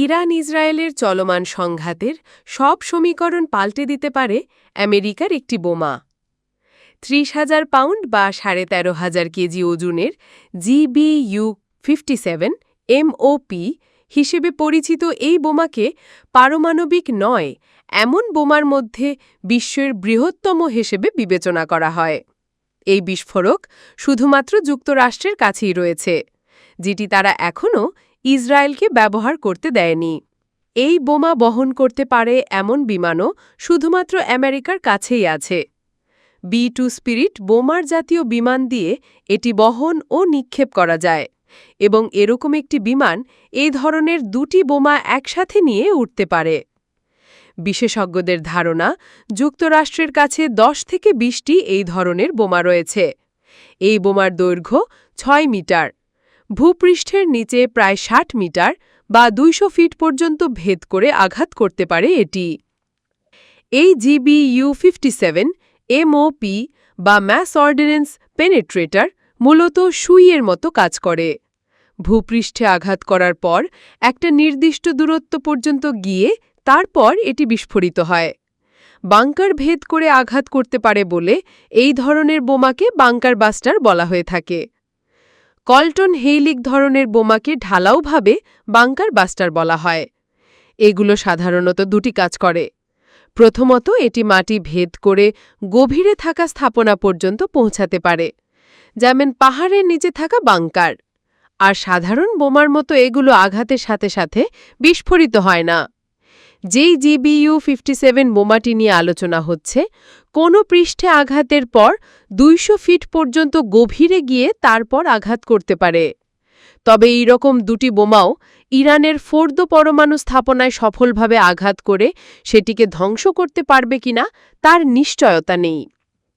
Iran ইসরায়েলের চলমান সংঘাতের সব সমীকরণ পাল্টে দিতে পারে আমেরিকার একটি বোমা। ত্রিশ হাজার পাউন্ড বা সাড়ে তেরো হাজার কেজি ওজনের জিবিইউ ফিফটি সেভেন এমওপি হিসেবে পরিচিত এই বোমাকে পারমাণবিক নয়, এমন বোমার মধ্যে বিশ্বের বৃহত্তম হিসেবে বিবেচনা করা হয়। এই বিস্ফোরক শুধুমাত্র যুক্তরাষ্ট্রের কাছেই রয়েছে, যেটি তারা এখনও ইসরায়েলকে ব্যবহার করতে দেয়নি। এই বোমা বহন করতে পারে এমন বিমানও শুধুমাত্র আমেরিকার কাছেই আছে। বি টু স্পিরিট বোমার জাতীয় বিমান দিয়ে এটি বহন ও নিক্ষেপ করা যায় এবং এরকম একটি বিমান এই ধরনের দুটি বোমা একসাথে নিয়ে উঠতে পারে। বিশেষজ্ঞদের ধারণা, যুক্তরাষ্ট্রের কাছে দশ থেকে বিশটি এই ধরনের বোমা রয়েছে। এই বোমার দৈর্ঘ্য ছয় মিটার। ভূপৃষ্ঠের নিচে প্রায় ষাট মিটার বা দুইশো ফিট পর্যন্ত ভেদ করে আঘাত করতে পারে এটি। এই G B U fifty seven, M O P বা ম্যাস অর্ডিন্যান্স পেনেট্রেটার মূলত সুইয়ের মতো কাজ করে। ভূপৃষ্ঠে আঘাত করার পর একটা নির্দিষ্ট দূরত্ব পর্যন্ত গিয়ে তারপর এটি বিস্ফোরিত হয়। বাংকার ভেদ করে আঘাত করতে পারে বলে এই ধরনের বোমাকে বাংকার বাস্টার বলা হয়ে থাকে। কল্টন হেইলিক ধরনের বোমাকে ঢালাওভাবে বাংকার বাস্টার বলা হয়। এগুলো সাধারণত দুটি কাজ করে। প্রথমত, এটি মাটি ভেদ করে গভীরে থাকা স্থাপনা পর্যন্ত পৌঁছাতে পারে, যেমন পাহাড়ের নিচে থাকা বাংকার। আর সাধারণ বোমার মতো এগুলো আঘাতের সাথে সাথে বিস্ফোরিত হয় না। যেই জিবিইউ ফিফটি সেভেন বোমাটি নিয়ে আলোচনা হচ্ছে, কোনো পৃষ্ঠে আঘাতের পর দুইশো ফিট পর্যন্ত গভীরে গিয়ে তারপর আঘাত করতে পারে। তবে এই রকম দুটি বোমাও ইরানের ফোর্দ পরমাণু স্থাপনায় সফলভাবে আঘাত করে সেটিকে ধ্বংস করতে পারবে কিনা তার নিশ্চয়তা নেই।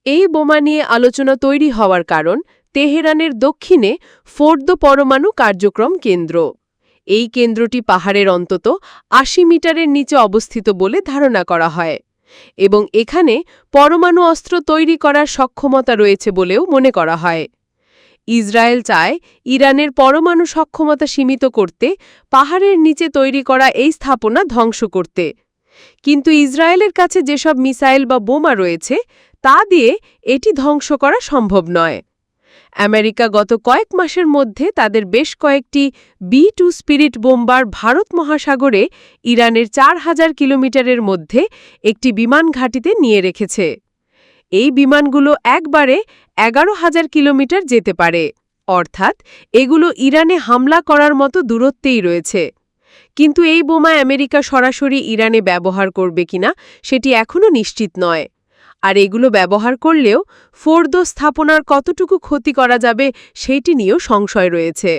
এই বোমা নিয়ে আলোচনা তৈরি হওয়ার কারণ তেহরানের দক্ষিণে ফোর্দ পরমাণু কার্যক্রম কেন্দ্র। এই কেন্দ্রটি পাহাড়ের অন্তত আশি মিটারের নিচে অবস্থিত বলে ধারণা করা হয় এবং এখানে পরমাণু অস্ত্র তৈরি করার সক্ষমতা রয়েছে বলেও মনে করা হয়। ইসরায়েল চায় ইরানের পরমাণু সক্ষমতা সীমিত করতে পাহাড়ের নিচে তৈরি করা এই স্থাপনা ধ্বংস করতে। কিন্তু ইসরায়েলের কাছে যেসব মিসাইল বা বোমা রয়েছে, তা দিয়ে এটি ধ্বংস করা সম্ভব নয়। আমেরিকা গত কয়েক মাসের মধ্যে তাদের বেশ কয়েকটি B two spirit bomber Bharat মহাসাগরে ইরানের চার হাজার কিলোমিটারের মধ্যে একটি বিমান ঘাঁটিতে নিয়ে রেখেছে। এই বিমানগুলো একবারে এগারো হাজার কিলোমিটার যেতে পারে। অর্থাৎ এগুলো ইরানে হামলা করার মতো দূরত্বেই রয়েছে। কিন্তু এই বোমা আমেরিকা সরাসরি ইরানে ব্যবহার করবে কিনা সেটি এখনও নিশ্চিত নয়। আর এগুলো ব্যবহার করলেও ফোর্দ স্থাপনার কতটুকু ক্ষতি করা যাবে সেইটি নিয়েও সংশয় রয়েছে।